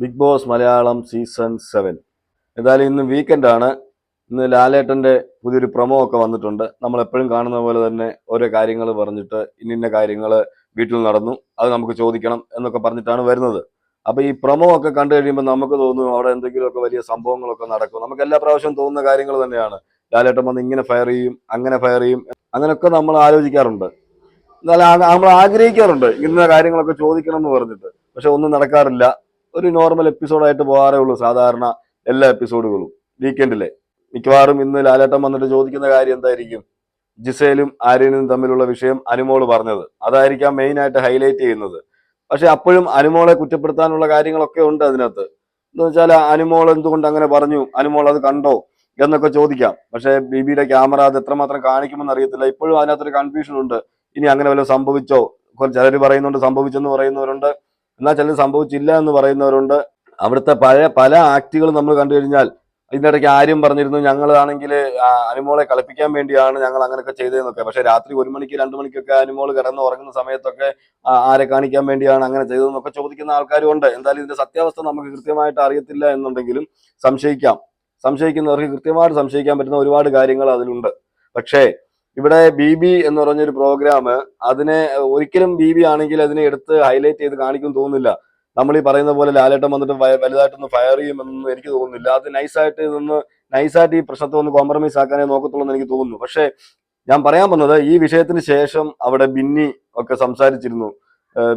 Bigg Boss Malayalam season seven. എന്തായാലും ഇന്ന് വീക്കെൻഡാണ് ഇന്ന് ലാലേട്ടന്റെ പുതിയൊരു പ്രൊമോ ഒക്കെ വന്നിട്ടുണ്ട്. നമ്മൾ എപ്പോഴും കാണുന്ന പോലെ തന്നെ ഓരോ കാര്യങ്ങൾ പറഞ്ഞിട്ട് ഇന്നിന്ന കാര്യങ്ങൾ വീട്ടിൽ നടന്നു. അത് നമുക്ക് ചോദിക്കണം എന്നൊക്കെ പറഞ്ഞിട്ടാണ് വരുന്നത്. അപ്പോൾ ഈ പ്രൊമോ ഒക്കെ കണ്ടു കഴിയുമ്പോൾ നമുക്ക് തോന്നും അവിടെ എന്തെങ്കിലുമൊക്കെ വലിയ സംഭവങ്ങളൊക്കെ നടക്കും. നമുക്ക് എല്ലാ പ്രാവശ്യവും തോന്നുന്ന കാര്യങ്ങൾ തന്നെയാണ്. ലാലേട്ടൻ വന്ന് ഇങ്ങനെ ഫയർ ചെയ്യും അങ്ങനെ ഫയർ ചെയ്യും. അങ്ങനെയൊക്കെ നമ്മൾ ആലോചിക്കാറുണ്ട്. എന്നാൽ നമ്മൾ ആഗ്രഹിക്കാറുണ്ട് ഇന്ന കാര്യങ്ങളൊക്കെ ചോദിക്കണം എന്ന് പറഞ്ഞിട്ട്. പക്ഷെ ഒന്നും നടക്കാറില്ല. ഒരു നോർമൽ എപ്പിസോഡായിട്ട് പോകാറേ ഉള്ളൂ. സാധാരണ എല്ലാ എപ്പിസോഡുകളും വീക്കെൻഡിലെ മിക്കവാറും ഇന്ന് ലാലേട്ടൻ വന്നിട്ട് ചോദിക്കുന്ന കാര്യം എന്തായിരിക്കും? ജിസേലും ആര്യനും തമ്മിലുള്ള വിഷയം അനുമോൾ പറഞ്ഞത്. അതായിരിക്കാം മെയിൻ ആയിട്ട് ഹൈലൈറ്റ് ചെയ്യുന്നത്. പക്ഷെ അപ്പോഴും അനുമോളെ കുറ്റപ്പെടുത്താനുള്ള കാര്യങ്ങളൊക്കെ ഉണ്ട് അതിനകത്ത്. എന്ന് വെച്ചാൽ അനുമോൾ എന്തുകൊണ്ട് അങ്ങനെ പറഞ്ഞു? അനുമോൾ അത് കണ്ടോ? എന്നൊക്കെ ചോദിക്കാം. പക്ഷെ ബിബിയുടെ ക്യാമറ അത് എത്രമാത്രം കാണിക്കുമെന്ന് അറിയത്തില്ല. ഇപ്പോഴും അതിനകത്തൊരു കൺഫ്യൂഷൻ ഉണ്ട്. ഇനി അങ്ങനെ വല്ലതും സംഭവിച്ചോ? ചിലർ പറയുന്നുണ്ട് സംഭവിച്ചെന്ന് പറയുന്നവരുണ്ട്. എന്നാൽ ചിലത് സംഭവിച്ചില്ല എന്ന് പറയുന്നവരുണ്ട്. അവിടുത്തെ പഴയ പല ആക്റ്റുകളും നമ്മൾ കണ്ടു കഴിഞ്ഞാൽ ഇതിനിടയ്ക്ക് ആര്യം പറഞ്ഞിരുന്നു ഞങ്ങളാണെങ്കിൽ അനുമോളെ കളിപ്പിക്കാൻ വേണ്ടിയാണ് ഞങ്ങൾ അങ്ങനെയൊക്കെ ചെയ്തതെന്നൊക്കെ. പക്ഷെ രാത്രി ഒരു മണിക്ക് രണ്ട് മണിക്കൊക്കെ അനുമോൾ കിടന്ന് ഉറങ്ങുന്ന സമയത്തൊക്കെ ആരെ കാണിക്കാൻ വേണ്ടിയാണ് അങ്ങനെ ചെയ്തതെന്നൊക്കെ ചോദിക്കുന്ന ആൾക്കാരും ഉണ്ട്. എന്തായാലും ഇതിന്റെ സത്യാവസ്ഥ നമുക്ക് കൃത്യമായിട്ട് അറിയത്തില്ല എന്നുണ്ടെങ്കിലും സംശയിക്കാം. സംശയിക്കുന്നവർക്ക് കൃത്യമായിട്ട് സംശയിക്കാൻ പറ്റുന്ന ഒരുപാട് കാര്യങ്ങൾ അതിലുണ്ട്. പക്ഷേ ഇവിടെ ബി ബി എന്ന് പറഞ്ഞൊരു പ്രോഗ്രാം അതിനെ ഒരിക്കലും ബി ബി ആണെങ്കിൽ അതിനെ എടുത്ത് ഹൈലൈറ്റ് ചെയ്ത് കാണിക്കും തോന്നുന്നില്ല. നമ്മൾ ഈ പറയുന്ന പോലെ ലാലേട്ടം വന്നിട്ട് വലുതായിട്ടൊന്ന് ഫയർ ചെയ്യുമെന്നൊന്നും എനിക്ക് തോന്നുന്നില്ല. അത് നൈസായിട്ട് ഇതൊന്ന് നൈസായിട്ട് ഈ പ്രശ്നത്തെ ഒന്ന് കോംപ്രമൈസ് ആക്കാനേ നോക്കത്തുള്ളൂ എന്ന് എനിക്ക് തോന്നുന്നു. പക്ഷേ ഞാൻ പറയാൻ വന്നത് ഈ വിഷയത്തിന് ശേഷം അവിടെ ബിന്നി ഒക്കെ സംസാരിച്ചിരുന്നു.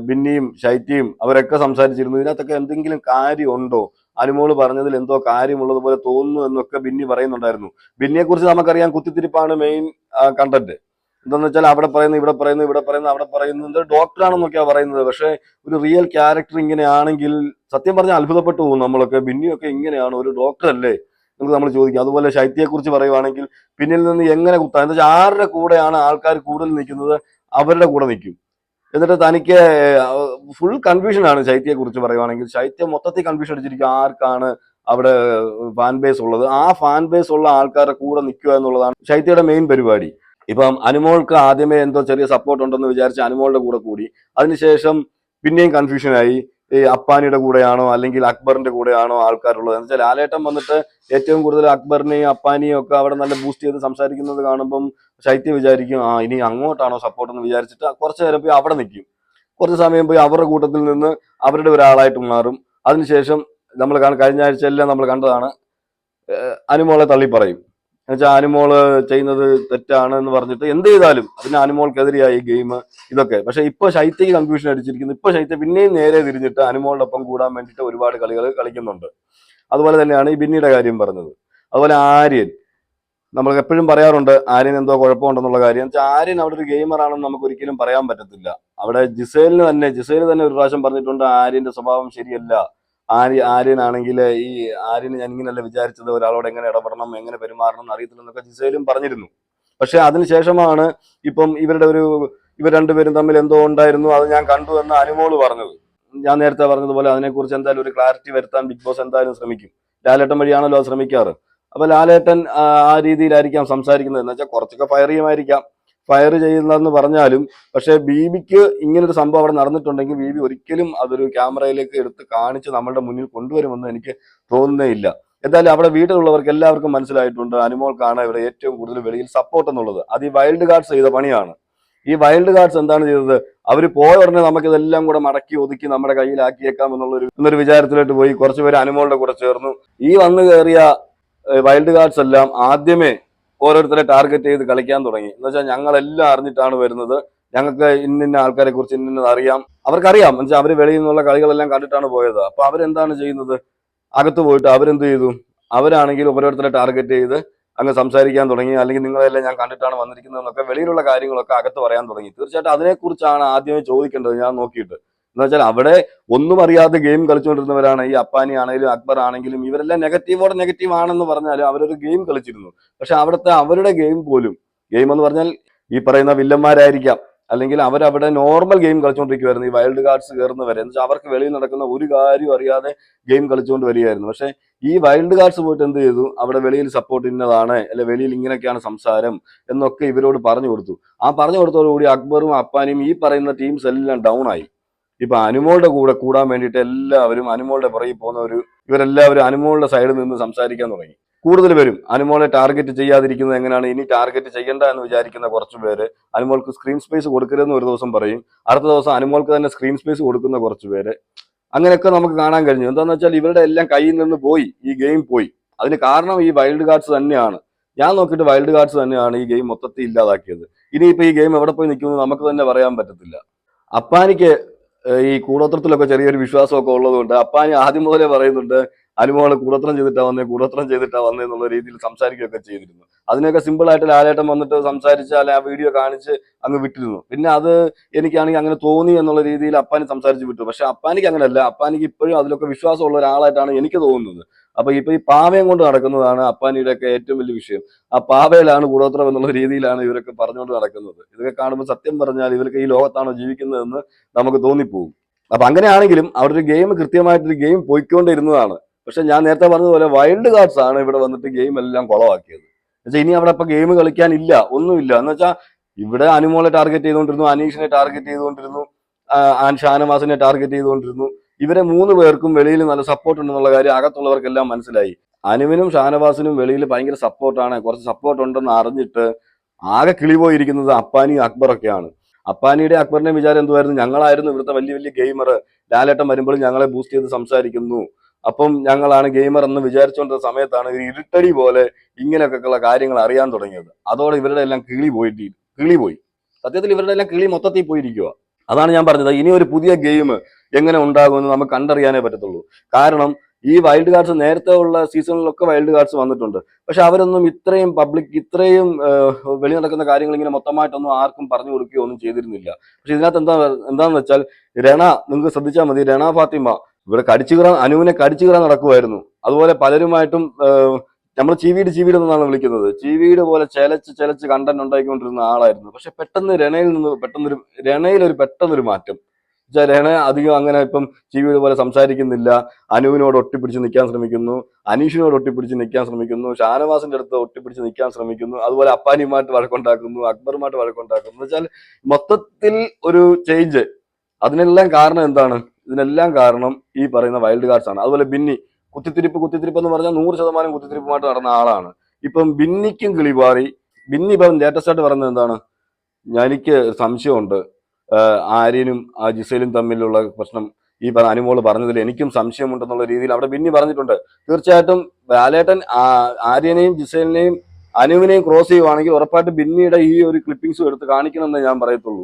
ബിന്നിയും ശൈത്യയും അവരൊക്കെ സംസാരിച്ചിരുന്നു. ഇതിനകത്തൊക്കെ എന്തെങ്കിലും കാര്യമുണ്ടോ? അനുമോൾ പറഞ്ഞതിൽ എന്തോ കാര്യമുള്ളതുപോലെ തോന്നുന്നു എന്നൊക്കെ ബിന്നി പറയുന്നുണ്ടായിരുന്നു. ബിന്നിയെ കുറിച്ച് നമുക്കറിയാം കുത്തിത്തിരിപ്പാണ് മെയിൻ കണ്ടന്റ് എന്താണെന്ന് വെച്ചാൽ അവിടെ പറയുന്നു ഇവിടെ പറയുന്നു ഇവിടെ പറയുന്നു അവിടെ പറയുന്നത് ഡോക്ടറാണെന്നൊക്കെയാ പറയുന്നത്. പക്ഷേ ഒരു റിയൽ ക്യാരക്ടർ ഇങ്ങനെയാണെങ്കിൽ സത്യം പറഞ്ഞാൽ അത്ഭുതപ്പെട്ടു പോകും നമ്മളൊക്കെ. ബിന്നിയൊക്കെ ഇങ്ങനെയാണ്. ഒരു ഡോക്ടർ അല്ലേ? നമുക്ക് നമ്മൾ ചോദിക്കും. അതുപോലെ ശൈത്യയെക്കുറിച്ച് പറയുവാണെങ്കിൽ പിന്നിൽ നിന്ന് എങ്ങനെ കുത്താം? എന്താ വെച്ചാൽ ആരുടെ കൂടെയാണ് ആൾക്കാർ കൂടുതൽ നിൽക്കുന്നത്? അവരുടെ കൂടെ നിൽക്കും. എന്നിട്ട് തനിക്ക് ഫുൾ കൺഫ്യൂഷൻ ആണ് ശൈത്യയെ കുറിച്ച് പറയുവാണെങ്കിൽ. ശൈത്യം മൊത്തത്തിൽ കൺഫ്യൂഷൻ അടിച്ചിരിക്കും. ആർക്കാണ് അവിടെ ഫാൻ ബേസ് ഉള്ളത്? ആ ഫാൻ ബേസ് ഉള്ള ആൾക്കാരുടെ കൂടെ നിൽക്കുക എന്നുള്ളതാണ് ശൈത്യയുടെ മെയിൻ പരിപാടി. ഇപ്പം അനുമോൾക്ക് ആദ്യമേ എന്തോ ചെറിയ സപ്പോർട്ട് ഉണ്ടെന്ന് വിചാരിച്ച് അനുമോളുടെ കൂടെ കൂടി. അതിനുശേഷം പിന്നെയും കൺഫ്യൂഷനായി ഈ അപ്പാനിയുടെ കൂടെയാണോ അല്ലെങ്കിൽ അക്ബറിന്റെ കൂടെയാണോ ആൾക്കാരുള്ളത്? എന്ന് വെച്ചാൽ ലാലേട്ടൻ വന്നിട്ട് ഏറ്റവും കൂടുതൽ അക്ബറിനെയും അപ്പാനിയും ഒക്കെ അവിടെ നല്ല ബൂസ്റ്റ് ചെയ്ത് സംസാരിക്കുന്നത് കാണുമ്പം ശൈത്യ വിചാരിക്കും ആ ഇനി അങ്ങോട്ടാണോ സപ്പോർട്ട് എന്ന് വിചാരിച്ചിട്ട് കുറച്ച് നേരം പോയി അവിടെ നിൽക്കും കുറച്ച് സമയം പോയി അവരുടെ കൂട്ടത്തിൽ നിന്ന് അവരുടെ ഒരാളായിട്ട് മാറും. അതിനുശേഷം നമ്മൾ കഴിഞ്ഞ ആഴ്ച എല്ലാം നമ്മൾ കണ്ടതാണ് അനുമോളെ തള്ളി പറയും. എന്നുവെച്ചാൽ അനുമോൾ ചെയ്യുന്നത് തെറ്റാണ് എന്ന് പറഞ്ഞിട്ട് എന്ത് ചെയ്താലും അതിന് അനുമോൾക്കെതിരെയായി ഗെയിം ഇതൊക്കെ. പക്ഷെ ഇപ്പൊ ശൈത്യക്ക് കൺഫ്യൂഷൻ അടിച്ചിരിക്കുന്നു. ഇപ്പൊ ശൈത്യ പിന്നെയും നേരെ തിരിഞ്ഞിട്ട് അനുമോളുടെ ഒപ്പം കൂടാൻ വേണ്ടിയിട്ട് ഒരുപാട് കളികൾ കളിക്കുന്നുണ്ട്. അതുപോലെ തന്നെയാണ് ഈ ബിന്നിയുടെ കാര്യം പറഞ്ഞത്. അതുപോലെ ആര്യൻ നമ്മൾ എപ്പോഴും പറയാറുണ്ട് ആര്യൻ എന്തോ കുഴപ്പമുണ്ടെന്നുള്ള കാര്യം. വെച്ചാൽ ആര്യൻ അവിടെ ഒരു ഗെയിമർ ആണെന്ന് നമുക്ക് ഒരിക്കലും പറയാൻ പറ്റത്തില്ല. അവിടെ ജിസേലിന് തന്നെ ജിസേൽ തന്നെ ഒരു പ്രാവശ്യം പറഞ്ഞിട്ടുണ്ട് ആര്യന്റെ സ്വഭാവം ശരിയല്ല. ആര്യ ആര്യനാണെങ്കിൽ ഈ ആര്യന് ഞാൻ ഇങ്ങനെയല്ല വിചാരിച്ചത് ഒരാളോട് എങ്ങനെ ഇടപെടണം എങ്ങനെ പെരുമാറണം എന്ന് അറിയത്തില്ലെന്നൊക്കെ ജിസേലും പറഞ്ഞിരുന്നു. പക്ഷെ അതിനുശേഷമാണ് ഇപ്പം ഇവരുടെ ഒരു ഇവർ രണ്ടുപേരും തമ്മിൽ എന്തോ ഉണ്ടായിരുന്നു അത് ഞാൻ കണ്ടു എന്ന് അനുമോൾ പറഞ്ഞത്. ഞാൻ നേരത്തെ പറഞ്ഞതുപോലെ അതിനെക്കുറിച്ച് എന്തായാലും ഒരു ക്ലാരിറ്റി വരുത്താൻ ബിഗ് ബോസ് എന്തായാലും ശ്രമിക്കും. ലാലേട്ടൻ വഴിയാണല്ലോ അത് ശ്രമിക്കാറ്. അപ്പൊ ലാലേട്ടൻ ആ രീതിയിലായിരിക്കാം സംസാരിക്കുന്നത്. എന്ന് വെച്ചാൽ കുറച്ചൊക്കെ ഫയർ ചെയ്യുമായിരിക്കാം. ഫയർ ചെയ്യുന്നതെന്ന് പറഞ്ഞാലും പക്ഷേ ബീബിക്ക് ഇങ്ങനൊരു സംഭവം അവിടെ നടന്നിട്ടുണ്ടെങ്കിൽ ബീബി ഒരിക്കലും അതൊരു ക്യാമറയിലേക്ക് എടുത്ത് കാണിച്ച് നമ്മളുടെ മുന്നിൽ കൊണ്ടുവരുമെന്ന് എനിക്ക് തോന്നുന്നേ ഇല്ല. എന്തായാലും അവിടെ വീട്ടിലുള്ളവർക്ക് എല്ലാവർക്കും മനസ്സിലായിട്ടുണ്ട് അനുമോൾക്കാണ് ഇവിടെ ഏറ്റവും കൂടുതൽ വെളിയിൽ സപ്പോർട്ട് എന്നുള്ളത്. അത് ഈ വൈൽഡ് ഗാർഡ്സ് ചെയ്ത പണിയാണ്. ഈ വൈൽഡ് ഗാർഡ്സ് എന്താണ് ചെയ്തത്? അവർ പോയ ഉടനെ നമുക്ക് ഇതെല്ലാം കൂടെ മടക്കി ഒതുക്കി നമ്മുടെ കയ്യിലാക്കിയേക്കാം എന്നുള്ളൊരു എന്നൊരു വിചാരത്തിലോട്ട് പോയി. കുറച്ചുപേർ അനുമോളുടെ കൂടെ ചേർന്നു. ഈ വന്നു കയറിയ വൈൽഡ് കാർഡ്സ് എല്ലാം ആദ്യമേ ഓരോരുത്തരെ ടാർഗറ്റ് ചെയ്ത് കളിക്കാൻ തുടങ്ങി. എന്ന് വെച്ചാൽ ഞങ്ങളെല്ലാം അറിഞ്ഞിട്ടാണ് വരുന്നത്. ഞങ്ങൾക്ക് ഇന്നിന്ന ആൾക്കാരെ കുറിച്ച് ഇന്നത് അറിയാം. അവർക്കറിയാം. എന്ന് വെച്ചാൽ അവർ വെളിയിൽ നിന്നുള്ള കളികളെല്ലാം കണ്ടിട്ടാണ് പോയത്. അപ്പൊ അവരെന്താണ് ചെയ്യുന്നത്? അകത്ത് പോയിട്ട് അവരെന്ത് ചെയ്തു? അവരാണെങ്കിൽ ഓരോരുത്തരെ ടാർഗറ്റ് ചെയ്ത് അങ്ങ് സംസാരിക്കാൻ തുടങ്ങി. അല്ലെങ്കിൽ നിങ്ങളെല്ലാം ഞാൻ കണ്ടിട്ടാണ് വന്നിരിക്കുന്നത് എന്നൊക്കെ വെളിയിലുള്ള കാര്യങ്ങളൊക്കെ അകത്ത് പറയാൻ തുടങ്ങി. തീർച്ചയായിട്ടും അതിനെക്കുറിച്ചാണ് ആദ്യമേ ചോദിക്കേണ്ടത് ഞാൻ നോക്കിയിട്ട്. എന്ന് വെച്ചാൽ അവിടെ ഒന്നും അറിയാതെ ഗെയിം കളിച്ചുകൊണ്ടിരുന്നവരാണ്. ഈ അപ്പാനി ആണെങ്കിലും അക്ബർ ആണെങ്കിലും ഇവരെല്ലാം നെഗറ്റീവോടെ നെഗറ്റീവ് ആണെന്ന് പറഞ്ഞാലും അവരൊരു ഗെയിം കളിച്ചിരുന്നു. പക്ഷെ അവിടുത്തെ അവരുടെ ഗെയിം പോലും ഗെയിം എന്ന് പറഞ്ഞാൽ ഈ പറയുന്ന വില്ലന്മാരായിരിക്കാം. അല്ലെങ്കിൽ അവരവിടെ നോർമൽ ഗെയിം കളിച്ചുകൊണ്ടിരിക്കുവായിരുന്നു. ഈ വൈൽഡ് കാർഡ്സ് കയറുന്നവരെ. എന്ന് വെച്ചാൽ അവർക്ക് വെളിയിൽ നടക്കുന്ന ഒരു കാര്യം അറിയാതെ ഗെയിം കളിച്ചുകൊണ്ട് വരികയായിരുന്നു. പക്ഷെ ഈ വൈൽഡ് കാർഡ്സ് പോയിട്ട് എന്ത് ചെയ്തു? അവിടെ വെളിയിൽ സപ്പോർട്ട് ഇന്നതാണ്. അല്ലെ വെളിയിൽ ഇങ്ങനെയൊക്കെയാണ് സംസാരം എന്നൊക്കെ ഇവരോട് പറഞ്ഞു കൊടുത്തു. ആ പറഞ്ഞു കൊടുത്തോടുകൂടി അക്ബറും അപ്പാനിയും ഈ പറയുന്ന ടീംസ് എല്ലാം ഡൗൺ ആയി. ഇപ്പൊ അനുമോളുടെ കൂടെ കൂടാൻ വേണ്ടിയിട്ട് എല്ലാവരും അനുമോളുടെ പുറകിൽ പോകുന്ന ഒരു ഇവരെല്ലാവരും അനുമോളുടെ സൈഡിൽ നിന്ന് സംസാരിക്കാൻ തുടങ്ങി. കൂടുതൽ പേരും അനുമോളെ ടാർഗറ്റ് ചെയ്യാതിരിക്കുന്നത് എങ്ങനെയാണ്? ഇനി ടാർഗറ്റ് ചെയ്യണ്ട എന്ന് വിചാരിക്കുന്ന കുറച്ച് പേര് അനുമോൾക്ക് സ്ക്രീൻ സ്പേസ് കൊടുക്കരുതെന്ന് ഒരു ദിവസം പറയും. അടുത്ത ദിവസം അനുമോൾക്ക് തന്നെ സ്ക്രീൻ സ്പേസ് കൊടുക്കുന്ന കുറച്ച് പേര്. അങ്ങനെയൊക്കെ നമുക്ക് കാണാൻ കഴിഞ്ഞു. എന്താന്ന് വെച്ചാൽ ഇവരുടെ എല്ലാം കയ്യിൽ നിന്ന് പോയി. ഈ ഗെയിം പോയി. അതിന് കാരണം ഈ വൈൽഡ് കാർഡ്സ് തന്നെയാണ്. ഞാൻ നോക്കിയിട്ട് വൈൽഡ് കാർഡ്സ് തന്നെയാണ് ഈ ഗെയിം മൊത്തത്തിൽ ഇല്ലാതാക്കിയത്. ഇനിയിപ്പോൾ ഈ ഗെയിം എവിടെ പോയി നിൽക്കുമെന്ന് നമുക്ക് തന്നെ പറയാൻ പറ്റത്തില്ല. അപ്പാനിക്ക് ഈ കൂടോത്രത്തിലൊക്കെ ചെറിയൊരു വിശ്വാസമൊക്കെ ഉള്ളതുകൊണ്ട് അപ്പാനി ആദ്യം മുതലേ പറയുന്നുണ്ട് അനുമോൾ കൂടത്രം ചെയ്തിട്ടാ വന്നേ കൂടത്രം ചെയ്തിട്ടാ വന്നേ എന്നുള്ള രീതിയിൽ സംസാരിക്കുകയൊക്കെ ചെയ്തിരുന്നു. അതിനൊക്കെ സിമ്പിൾ ആയിട്ട് ലാലേട്ടൻ വന്നിട്ട് സംസാരിച്ച് അല്ലെ ആ വീഡിയോ കാണിച്ച് അങ്ങ് വിട്ടിരുന്നു. പിന്നെ അത് എനിക്കാണെങ്കിൽ അങ്ങനെ തോന്നി എന്നുള്ള രീതിയിൽ അപ്പാനി സംസാരിച്ച് വിട്ടു. പക്ഷെ അപ്പാനിക്ക് അങ്ങനെയല്ല. അപ്പാനിക്ക് ഇപ്പോഴും അതിലൊക്കെ വിശ്വാസമുള്ള ഒരാളായിട്ടാണ് എനിക്ക് തോന്നുന്നത്. അപ്പൊ ഇപ്പൊ ഈ പാവയും കൊണ്ട് നടക്കുന്നതാണ് അപ്പാനിയുടെ ഒക്കെ ഏറ്റവും വലിയ വിഷയം. ആ പാവയിലാണ് കൂടോത്രം എന്നുള്ള രീതിയിലാണ് ഇവരൊക്കെ പറഞ്ഞുകൊണ്ട് നടക്കുന്നത്. ഇതൊക്കെ കാണുമ്പോൾ സത്യം പറഞ്ഞാൽ ഇവരൊക്കെ ഈ ലോകത്താണോ ജീവിക്കുന്നതെന്ന് നമുക്ക് തോന്നിപ്പോകും. അപ്പൊ അങ്ങനെയാണെങ്കിലും അവരൊരു ഗെയിം കൃത്യമായിട്ടൊരു ഗെയിം പോയിക്കൊണ്ടിരുന്നതാണ്. പക്ഷെ ഞാൻ നേരത്തെ പറഞ്ഞതുപോലെ വൈൽഡ് കാർഡ്സ് ആണ് ഇവിടെ വന്നിട്ട് ഗെയിം എല്ലാം കുളമാക്കിയത് എന്നുവെച്ചാൽ ഇനി അവിടെ ഇപ്പൊ ഗെയിം കളിക്കാനില്ല ഒന്നുമില്ല. എന്ന് വെച്ചാൽ ഇവിടെ അനുമോളെ ടാർഗറ്റ് ചെയ്തുകൊണ്ടിരുന്നു അനീഷിനെ ടാർഗറ്റ് ചെയ്തുകൊണ്ടിരുന്നു ഷാനവാസിനെ ടാർഗറ്റ് ചെയ്തുകൊണ്ടിരുന്നു. ഇവരെ മൂന്ന് പേർക്കും വെളിയിൽ നല്ല സപ്പോർട്ട് ഉണ്ടെന്നുള്ള കാര്യം അകത്തുള്ളവർക്കെല്ലാം മനസ്സിലായി. അനുവിനും ഷാനവാസിനും വെളിയിൽ ഭയങ്കര സപ്പോർട്ടാണ് കുറച്ച് സപ്പോർട്ട് ഉണ്ടെന്ന് അറിഞ്ഞിട്ട് ആകെ കിളി പോയിരിക്കുന്നത് അപ്പാനി അക്ബറൊക്കെയാണ് അപ്പാനിയുടെ അക്ബറിന്റെ വിചാരം എന്തുമായിരുന്നു ഞങ്ങളായിരുന്നു ഇവിടുത്തെ വലിയ വലിയ ഗെയിമർ ലാലേട്ടം വരുമ്പോൾ ഞങ്ങളെ ബൂസ്റ്റ് ചെയ്ത് സംസാരിക്കുന്നു. അപ്പം ഞങ്ങളാണ് ഗെയിമർ എന്ന് വിചാരിച്ചുകൊണ്ടിരുന്ന സമയത്താണ് ഒരു ഇരുട്ടടി പോലെ ഇങ്ങനെയൊക്കെയുള്ള കാര്യങ്ങൾ അറിയാൻ തുടങ്ങിയത്. അതോടെ ഇവരുടെ എല്ലാം കിളി പോയിട്ട് കിളി പോയി. സത്യത്തിൽ ഇവരുടെ എല്ലാം കിളി മൊത്തത്തിൽ പോയിരിക്കുക അതാണ് ഞാൻ പറഞ്ഞത്. ഇനി ഒരു പുതിയ ഗെയിം എങ്ങനെ ഉണ്ടാകുമെന്ന് നമുക്ക് കണ്ടറിയാനേ പറ്റത്തുള്ളൂ. കാരണം ഈ വൈൽഡ് കാർഡ്സ് നേരത്തെ ഉള്ള സീസണിലൊക്കെ വൈൽഡ് കാർഡ്സ് വന്നിട്ടുണ്ട്. പക്ഷെ അവരൊന്നും ഇത്രയും പബ്ലിക് ഇത്രയും വെളി നടക്കുന്ന കാര്യങ്ങൾ ഇങ്ങനെ മൊത്തമായിട്ടൊന്നും ആർക്കും പറഞ്ഞു കൊടുക്കുകയോ ഒന്നും ചെയ്തിരുന്നില്ല. പക്ഷെ ഇതിനകത്ത് എന്താ എന്താന്ന് വെച്ചാൽ രണ നിങ്ങൾക്ക് ശ്രദ്ധിച്ചാൽ മതി. രണ ഫാത്തിമ ഇവിടെ കടിച്ചു കീറാൻ അനുവിനെ കടിച്ചു കീറാൻ നടക്കുമായിരുന്നു അതുപോലെ പലരുമായിട്ടും നമ്മൾ ചീവീട് ചീവീട് എന്നാണ് വിളിക്കുന്നത്. ചീവീട് പോലെ ചെലച്ച് ചെലച്ച് കണ്ടന്റ് ഉണ്ടാക്കിക്കൊണ്ടിരുന്ന ആളായിരുന്നു. പക്ഷെ പെട്ടെന്ന് രണയിൽ നിന്ന് പെട്ടെന്നൊരു രണയിൽ ഒരു പെട്ടെന്നൊരു മാറ്റം. രണ അധികം അങ്ങനെ ഇപ്പം ചീവീട് പോലെ സംസാരിക്കുന്നില്ല. അനുവിനോട് ഒട്ടിപ്പിടിച്ച് നിൽക്കാൻ ശ്രമിക്കുന്നു. അനീഷിനോട് ഒട്ടിപ്പിടിച്ച് നിൽക്കാൻ ശ്രമിക്കുന്നു. ഷാനവാസിന്റെ അടുത്ത് ഒട്ടിപ്പിടിച്ച് നിൽക്കാൻ ശ്രമിക്കുന്നു. അതുപോലെ അപ്പാനിയുമായിട്ട് വഴക്കുണ്ടാക്കുന്നു. അക്ബറുമായിട്ട് വഴക്കുണ്ടാക്കുന്നു. എന്ന് വെച്ചാൽ മൊത്തത്തിൽ ഒരു ചേഞ്ച് അതിനെല്ലാം കാരണം എന്താണ്? ഇതിനെല്ലാം കാരണം ഈ പറയുന്ന വൈൽഡ് കാർഡ്സ് ആണ്. അതുപോലെ ബിന്നി കുത്തിത്തിരിപ്പ് കുത്തിത്തിരിപ്പ് എന്ന് പറഞ്ഞാൽ നൂറ് ശതമാനം കുത്തിത്തിരിപ്പുമായിട്ട് നടന്ന ആളാണ്. ഇപ്പം ബിന്നിക്കും കിളിപാറി ബിന്നി ഇപ്പം ലേറ്റസ്റ്റ് ആയിട്ട് പറയുന്നത് എന്താണ്? ഞാനിക്ക് സംശയമുണ്ട്. ആര്യനും ആ ജിസയിലും തമ്മിലുള്ള പ്രശ്നം ഈ അനുമോൾ പറഞ്ഞതിൽ എനിക്കും സംശയമുണ്ടെന്നുള്ള രീതിയിൽ അവിടെ ബിന്നി പറഞ്ഞിട്ടുണ്ട്. തീർച്ചയായിട്ടും ബാലേട്ടൻ ആര്യനെയും ജിസേലിനെയും അനുവിനെയും ക്രോസ് ചെയ്യുവാണെങ്കിൽ ഉറപ്പായിട്ട് ബിന്നിയുടെ ഈ ഒരു ക്ലിപ്പിംഗ്സും എടുത്ത് കാണിക്കണമെന്ന് ഞാൻ പറയത്തുള്ളൂ.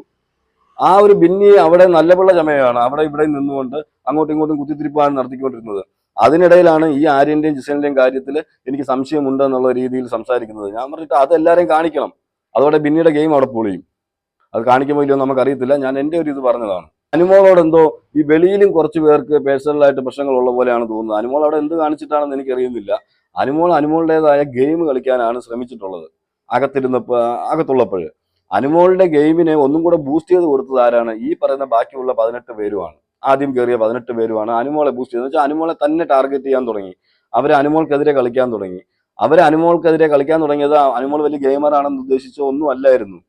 ആ ഒരു ബിന്നി അവിടെ നല്ല പിള്ള ചമയാണ് അവിടെ ഇവിടെ നിന്നുകൊണ്ട് അങ്ങോട്ടും ഇങ്ങോട്ടും കുത്തിത്തിരിപ്പാണ് നടത്തിക്കൊണ്ടിരുന്നത്. അതിനിടയിലാണ് ഈ ആര്യന്റെയും ജിസേലിന്റെയും കാര്യത്തിൽ എനിക്ക് സംശയമുണ്ട് എന്നുള്ള രീതിയിൽ സംസാരിക്കുന്നത്. ഞാൻ പറഞ്ഞിട്ട് അത് എല്ലാവരെയും കാണിക്കണം. അതോടെ ബിന്നിയുടെ ഗെയിം അവിടെ പൊളിയും. അത് കാണിക്കുമ്പോൾ ഇല്ലയോ നമുക്കറിയത്തില്ല. ഞാൻ എന്റെ ഒരു ഇത് പറഞ്ഞതാണ്. അനുമോളോട് എന്തോ ഈ വെളിയിലും കുറച്ച് പേർക്ക് പേഴ്സണലായിട്ട് പ്രശ്നങ്ങളുള്ള പോലെയാണ് തോന്നുന്നത്. അനുമോൾ അവിടെ എന്ത് കാണിച്ചിട്ടാണെന്ന് എനിക്കറിയുന്നില്ല. അനുമോൾ അനുമോളുടേതായ ഗെയിം കളിക്കാനാണ് ശ്രമിച്ചിട്ടുള്ളത്. അകത്തിരുന്നപ്പോ അകത്തുള്ളപ്പോൾ അനുമോളുടെ ഗെയിമിനെ ഒന്നും കൂടെ ബൂസ്റ്റ് ചെയ്ത് കൊടുത്തത് ആരാണ്? ഈ പറയുന്ന ബാക്കിയുള്ള പതിനെട്ട് പേരുമാണ്. ആദ്യം കയറിയ പതിനെട്ട് പേരുമാണ് അനുമോളെ ബൂസ്റ്റ് ചെയ്തത്. വെച്ചാൽ അനുമോളെ തന്നെ ടാർഗറ്റ് ചെയ്യാൻ തുടങ്ങി. അവർ അനുമോൾക്കെതിരെ കളിക്കാൻ തുടങ്ങി. അവർ അനുമോൾക്കെതിരെ കളിക്കാൻ തുടങ്ങിയത് അനുമോൾ വലിയ ഗെയിമറാണെന്ന് ഉദ്ദേശിച്ചോ ഒന്നും അല്ലായിരുന്നു.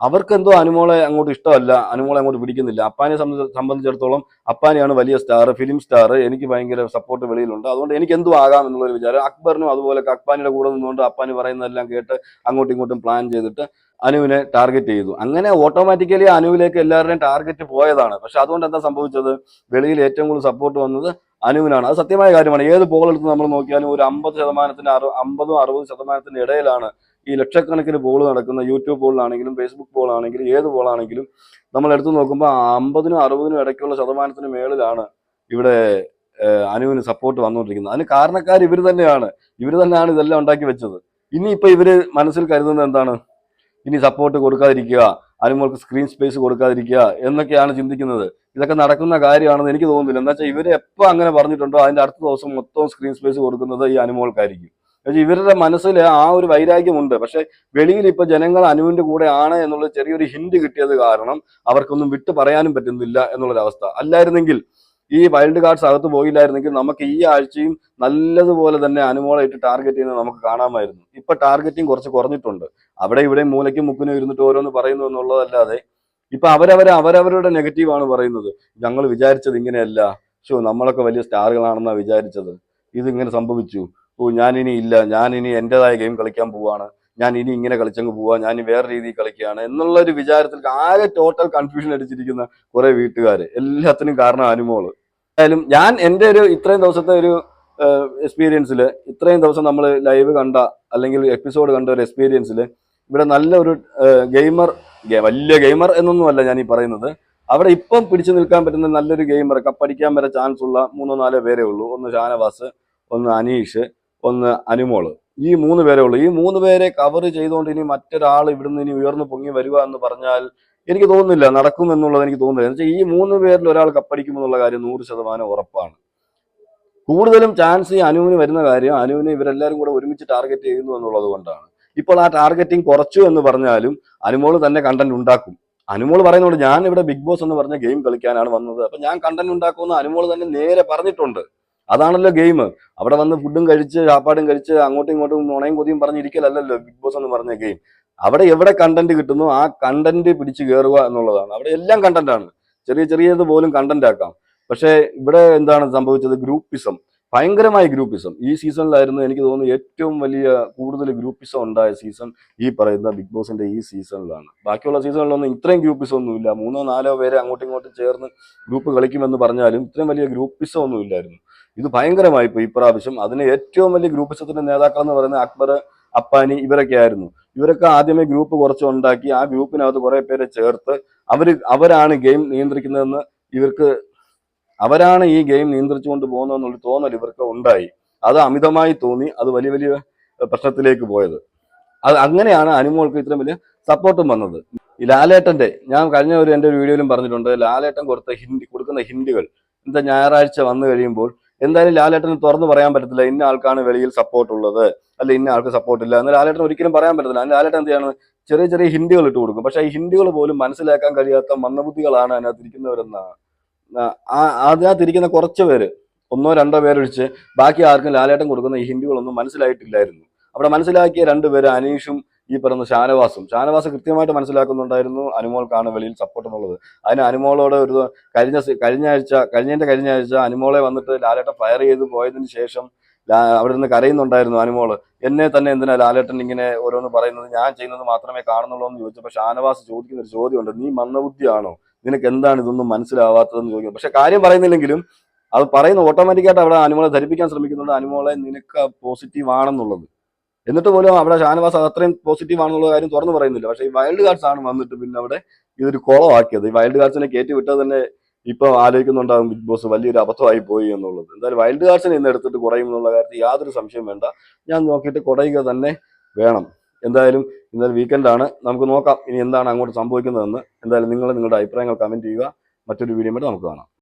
അവർക്ക് എന്തോ അനുമോളെ അങ്ങോട്ട് ഇഷ്ടമല്ല. അനുമോളെ അങ്ങോട്ട് പിടിക്കുന്നില്ല. അപ്പാനെ സംബന്ധി- സംബന്ധിച്ചിടത്തോളം അപ്പാനെയാണ് വലിയ സ്റ്റാർ ഫിലിം സ്റ്റാർ എനിക്ക് ഭയങ്കര സപ്പോർട്ട് വെളിയിലുണ്ട്. അതുകൊണ്ട് എനിക്ക് എന്തോ ആകാം എന്നുള്ളൊരു വിചാരം. അക്ബറിനും അതുപോലെ അപ്പാനിയുടെ കൂടെ നിന്നുകൊണ്ട് അപ്പാന് പറയുന്നതെല്ലാം കേട്ട് അങ്ങോട്ടും ഇങ്ങോട്ടും പ്ലാൻ ചെയ്തിട്ട് അനുവിനെ ടാർഗറ്റ് ചെയ്തു. അങ്ങനെ ഓട്ടോമാറ്റിക്കലി അനുവിലേക്ക് എല്ലാവരുടെയും ടാർഗറ്റ് പോയതാണ്. പക്ഷെ അതുകൊണ്ട് എന്താ സംഭവിച്ചത്? വെളിയിൽ ഏറ്റവും കൂടുതൽ സപ്പോർട്ട് വന്നത് അനുവിനാണ്. അത് സത്യമായ കാര്യമാണ്. ഏത് പോൾ എടുത്ത് നമ്മൾ നോക്കിയാലും ഒരു അമ്പത് ശതമാനത്തിന്റെ അറു അമ്പതും അറുപത് ശതമാനത്തിന്റെ ഇടയിലാണ് ഈ ലക്ഷക്കണക്കിന് പോൾ നടക്കുന്ന യൂട്യൂബ് പോളാണെങ്കിലും ഫേസ്ബുക്ക് പോളാണെങ്കിലും ഏത് പോളാണെങ്കിലും നമ്മൾ എടുത്തു നോക്കുമ്പോൾ അമ്പതിനും അറുപതിനും ഇടയ്ക്കുള്ള ശതമാനത്തിന് മേളിലാണ് ഇവിടെ അനുവിന് സപ്പോർട്ട് വന്നുകൊണ്ടിരിക്കുന്നത്. അതിന് കാരണക്കാർ ഇവർ തന്നെയാണ്. ഇവർ തന്നെയാണ് ഇതെല്ലാം ഉണ്ടാക്കി വെച്ചത്. ഇനി ഇപ്പൊ ഇവർ മനസ്സിൽ കരുതുന്നത് എന്താണ്? ഇനി സപ്പോർട്ട് കൊടുക്കാതിരിക്കുക അനുമോൾക്ക് സ്ക്രീൻ സ്പേസ് കൊടുക്കാതിരിക്കുക എന്നൊക്കെയാണ് ചിന്തിക്കുന്നത്. ഇതൊക്കെ നടക്കുന്ന കാര്യമാണെന്ന് എനിക്ക് തോന്നുന്നില്ല. എന്താ വെച്ചാൽ ഇവർ എപ്പോൾ അങ്ങനെ പറഞ്ഞിട്ടുണ്ടോ അതിന്റെ അടുത്ത ദിവസം മൊത്തം സ്ക്രീൻ സ്പേസ് കൊടുക്കുന്നത് ഈ അനുമോൾക്കായിരിക്കും. പക്ഷേ ഇവരുടെ മനസ്സിൽ ആ ഒരു വൈരാഗ്യമുണ്ട്. പക്ഷേ വെളിയിൽ ഇപ്പൊ ജനങ്ങൾ അനുവിന്റെ കൂടെ ആണ് എന്നുള്ള ചെറിയൊരു ഹിന്റ് കിട്ടിയത് കാരണം അവർക്കൊന്നും വിട്ടു പറയാനും പറ്റുന്നില്ല എന്നുള്ളൊരവസ്ഥ. അല്ലായിരുന്നെങ്കിൽ ഈ വൈൽഡ് കാർഡ്സ് അകത്ത് പോയില്ലായിരുന്നെങ്കിൽ നമുക്ക് ഈ ആഴ്ചയും നല്ലതുപോലെ തന്നെ അനുമോളായിട്ട് ടാർഗറ്റ് ചെയ്യുന്നത് നമുക്ക് കാണാമായിരുന്നു. ഇപ്പൊ ടാർഗറ്റിംഗ് കുറച്ച് കുറഞ്ഞിട്ടുണ്ട്. അവിടെ ഇവിടെ മൂലയ്ക്കും മുക്കിനും ഇരുന്നിട്ട് ഓരോന്ന് പറയുന്നു എന്നുള്ളതല്ലാതെ ഇപ്പൊ അവരവരെ അവരവരുടെ നെഗറ്റീവാണ് പറയുന്നത്. ഞങ്ങൾ വിചാരിച്ചത് ഇങ്ങനെയല്ല. ഷോ നമ്മളൊക്കെ വലിയ സ്റ്റാറുകളാണെന്നാണ് വിചാരിച്ചത്. ഇതിങ്ങനെ സംഭവിച്ചു. ഓ ഞാനിനി ഇല്ല. ഞാനിനി എന്റെതായ ഗെയിം കളിക്കാൻ പോവാണ്. ഞാൻ ഇനി ഇങ്ങനെ കളിച്ചങ്ങ് പോവാ ഞാൻ വേറെ രീതിയിൽ കളിക്കുകയാണ് എന്നുള്ള ഒരു വിചാരത്തിൽ ആകെ ടോട്ടൽ കൺഫ്യൂഷൻ അടിച്ചിരിക്കുന്ന കുറെ വീട്ടുകാർ എല്ലാത്തിനും കാരണം അനുമോൾ എന്തായാലും ഞാൻ എന്റെ ഒരു ഇത്രയും ദിവസത്തെ ഒരു എക്സ്പീരിയൻസിൽ ഇത്രയും ദിവസം നമ്മൾ ലൈവ് കണ്ട അല്ലെങ്കിൽ എപ്പിസോഡ് കണ്ട ഒരു എക്സ്പീരിയൻസിൽ ഇവിടെ നല്ലൊരു ഗെയിമർ വലിയ ഗെയിമർ എന്നൊന്നുമല്ല ഞാൻ ഈ പറയുന്നത്. അവിടെ ഇപ്പം പിടിച്ചു നിൽക്കാൻ പറ്റുന്ന നല്ലൊരു ഗെയിമർ കപ്പടിക്കാൻ വരെ ചാൻസ് ഉള്ള മൂന്നോ നാലോ പേരേ ഉള്ളൂ. ഒന്ന് ഷാനവാസ് ഒന്ന് അനീഷ് ഒന്ന് അനുമോൾ. ഈ മൂന്ന് പേരേ ഉള്ളൂ. ഈ മൂന്ന് പേരെ കവർ ചെയ്തുകൊണ്ട് ഇനി മറ്റൊരാൾ ഇവിടുന്ന് ഇനി ഉയർന്നു പൊങ്ങി വരിക എന്ന് പറഞ്ഞാൽ എനിക്ക് തോന്നുന്നില്ല നടക്കും എന്നുള്ളത് എനിക്ക് തോന്നുന്നില്ല. എന്ന് വെച്ചാൽ ഈ മൂന്ന് പേരിൽ ഒരാൾ കപ്പടിക്കും എന്നുള്ള കാര്യം നൂറ് ശതമാനം ഉറപ്പാണ്. കൂടുതലും ചാൻസ് ഈ അനുവിന് വരുന്ന കാര്യം അനുവിനെ ഇവരെല്ലാവരും കൂടെ ഒരുമിച്ച് ടാർഗറ്റ് ചെയ്യുന്നു എന്നുള്ളത് കൊണ്ടാണ്. ഇപ്പോൾ ആ ടാർഗറ്റിംഗ് കുറച്ചു എന്ന് പറഞ്ഞാലും അനുമോൾ തന്നെ കണ്ടന്റ് ഉണ്ടാക്കും. അനുമോൾ പറയുന്നുണ്ട് ഞാൻ ഇവിടെ ബിഗ് ബോസ് എന്ന് പറഞ്ഞ ഗെയിം കളിക്കാനാണ് വന്നത്. അപ്പൊ ഞാൻ കണ്ടന്റ് ഉണ്ടാക്കുമെന്ന് അനുമോൾ തന്നെ നേരെ പറഞ്ഞിട്ടുണ്ട്. അതാണല്ലോ ഗെയിം. അവിടെ വന്ന് ഫുഡും കഴിച്ച് ചാപ്പാടും കഴിച്ച് അങ്ങോട്ടും ഇങ്ങോട്ടും നുണയും കൊതിയും പറഞ്ഞിരിക്കലല്ലോ ബിഗ് ബോസ് എന്ന് പറഞ്ഞ ഗെയിം. അവിടെ എവിടെ കണ്ടന്റ് കിട്ടുന്നു ആ കണ്ടന്റ് പിടിച്ച് കയറുക എന്നുള്ളതാണ്. അവിടെ എല്ലാം കണ്ടന്റ് ആണ്. ചെറിയ ചെറിയത് പോലും കണ്ടന്റ് ആക്കാം. പക്ഷേ ഇവിടെ എന്താണ് സംഭവിച്ചത്? ഗ്രൂപ്പിസം ഭയങ്കരമായ ഗ്രൂപ്പിസം ഈ സീസണിലായിരുന്നു എനിക്ക് തോന്നുന്നു ഏറ്റവും വലിയ കൂടുതൽ ഗ്രൂപ്പിസം ഉണ്ടായ സീസൺ ഈ പറയുന്ന ബിഗ് ബോസിന്റെ ഈ സീസണിലാണ്. ബാക്കിയുള്ള സീസണിലൊന്നും ഇത്രയും ഗ്രൂപ്പിസം ഒന്നുമില്ല. മൂന്നോ നാലോ പേരെ അങ്ങോട്ടും ഇങ്ങോട്ടും ചേർന്ന് ഗ്രൂപ്പ് കളിക്കുമെന്ന് പറഞ്ഞാലും ഇത്രയും വലിയ ഗ്രൂപ്പിസം ഒന്നും ഇല്ലായിരുന്നു ഇത് ഭയങ്കരമായി പോയി ഇപ്രാവശ്യം അതിന് ഏറ്റവും വലിയ ഗ്രൂപ്പിസത്തിന്റെ നേതാക്കൾ എന്ന് പറയുന്നത് അക്ബർ അപ്പാനി ഇവരൊക്കെ ആയിരുന്നു. ഇവരൊക്കെ ആദ്യമേ ഗ്രൂപ്പ് കുറച്ച് ഉണ്ടാക്കി ആ ഗ്രൂപ്പിനകത്ത് കുറെ പേരെ ചേർത്ത് അവർ അവരാണ് ഗെയിം നിയന്ത്രിക്കുന്നതെന്ന് ഇവർക്ക് അവരാണ് ഈ ഗെയിം നിയന്ത്രിച്ചുകൊണ്ട് പോകുന്നതെന്നുള്ള തോന്നൽ ഇവർക്ക് ഉണ്ടായി. അത് അമിതമായി തോന്നി അത് വലിയ വലിയ പ്രശ്നത്തിലേക്ക് പോയത്. അത് അങ്ങനെയാണ് അനുമോൾക്ക് ഇത്രയും വലിയ സപ്പോർട്ടും വന്നത്. ഈ ലാലേട്ടന്റെ ഞാൻ കഴിഞ്ഞ ഒരു എന്റെ ഒരു വീഡിയോയിലും പറഞ്ഞിട്ടുണ്ട് ലാലേട്ടൻ കൊടുത്ത ഹിന്ദി കൊടുക്കുന്ന ഹിന്ദികൾ എന്താ ഞായറാഴ്ച വന്നു കഴിയുമ്പോൾ എന്തായാലും ലാലേട്ടന് തുറന്നു പറയാൻ പറ്റത്തില്ല ഇന്ന ആൾക്കാണ് വെളിയിൽ സപ്പോർട്ട് ഉള്ളത്. അല്ലെ ഇന്ന ആൾക്ക് സപ്പോർട്ട് ഇല്ല എന്ന് ലാലേട്ടൻ ഒരിക്കലും പറയാൻ പറ്റത്തില്ല. അതിന് ലാലേട്ടൻ എന്ത് ചെയ്യണം? ചെറിയ ചെറിയ ഹിന്ദികൾ ഇട്ട് കൊടുക്കും. പക്ഷെ ഈ ഹിന്ദികൾ പോലും മനസ്സിലാക്കാൻ കഴിയാത്ത മന്ദബുദ്ധികളാണ് അതിനകത്ത് അതിനകത്തിരിക്കുന്ന കുറച്ച് പേര് ഒന്നോ രണ്ടോ പേരൊഴിച്ച് ബാക്കി ആർക്കും ലാലേട്ടൻ കൊടുക്കുന്ന ഈ ഹിന്ദികളൊന്നും മനസ്സിലായിട്ടില്ലായിരുന്നു. അവിടെ മനസ്സിലാക്കിയ രണ്ടുപേര് അനീഷും ഈ പറയുന്ന ഷാനവാസും. ഷാനവാസ് കൃത്യമായിട്ട് മനസ്സിലാക്കുന്നുണ്ടായിരുന്നു അനുമോൾക്കാണ് വെളിയിൽ സപ്പോർട്ട് എന്നുള്ളത്. അതിന് അനുമോളോട് ഒരു കഴിഞ്ഞ കഴിഞ്ഞ ആഴ്ച കഴിഞ്ഞതിന്റെ കഴിഞ്ഞ ആഴ്ച അനുമോളെ വന്നിട്ട് ലാലേട്ടൻ ഫയർ ചെയ്ത് പോയതിന് ശേഷം അവിടെ നിന്ന് കരയുന്നുണ്ടായിരുന്നു അനുമോൾ. എന്നെ തന്നെ എന്തിനാ ലാലേട്ടൻ ഇങ്ങനെ ഓരോന്ന് പറയുന്നത്? ഞാൻ ചെയ്യുന്നത് മാത്രമേ കാണുന്നുള്ളൂ എന്ന് ചോദിച്ചപ്പോൾ ഷാനവാസ് ചോദിക്കുന്ന ഒരു ചോദ്യമുണ്ട്. നീ മന്ദബുദ്ധിയാണോ? നിനക്ക് എന്താണ് ഇതൊന്നും മനസ്സിലാവാത്തതെന്ന് ചോദിക്കും പക്ഷെ കാര്യം പറയുന്നില്ലെങ്കിലും അത് പറയുന്ന ഓട്ടോമാറ്റിക്കായിട്ട് അവിടെ അനുമോളെ ധരിപ്പിക്കാൻ ശ്രമിക്കുന്നുണ്ട്. അനുമോളെ നിനക്ക് പോസിറ്റീവ് ആണെന്നുള്ളത്. എന്നിട്ട് പോലും അവിടെ ഷാനവാസ് അത് അത്രയും പോസിറ്റീവ് ആണെന്നുള്ള കാര്യം തുറന്നു പറയുന്നില്ല. പക്ഷേ ഈ വൈൽഡ് കാർഡ്സ് ആണ് വന്നിട്ട് പിന്നെ അവിടെ ഇതൊരു കുളമാക്കിയത്. ഈ വൈൽഡ് കാർഡ്സിനെ കയറ്റി വിട്ടത് തന്നെ ഇപ്പൊ ആലോചിക്കുന്നുണ്ടാകും ബിഗ് ബോസ് വലിയൊരു അബദ്ധമായി പോയി എന്നുള്ളത്. എന്തായാലും വൈൽഡ് കാർഡ്സിനെ ഇന്ന് എടുത്തിട്ട് കുറയും എന്നുള്ള കാര്യത്തിൽ യാതൊരു സംശയം വേണ്ട. ഞാൻ നോക്കിയിട്ട് കുറയുക തന്നെ വേണം. എന്തായാലും ഇന്നലെ വീക്കെൻഡ് ആണ്. നമുക്ക് നോക്കാം ഇനി എന്താണ് അങ്ങോട്ട് സംഭവിക്കുന്നതെന്ന്. എന്തായാലും നിങ്ങൾ നിങ്ങളുടെ അഭിപ്രായങ്ങൾ കമന്റ് ചെയ്യുക. മറ്റൊരു വീഡിയോ നമുക്ക് കാണാം.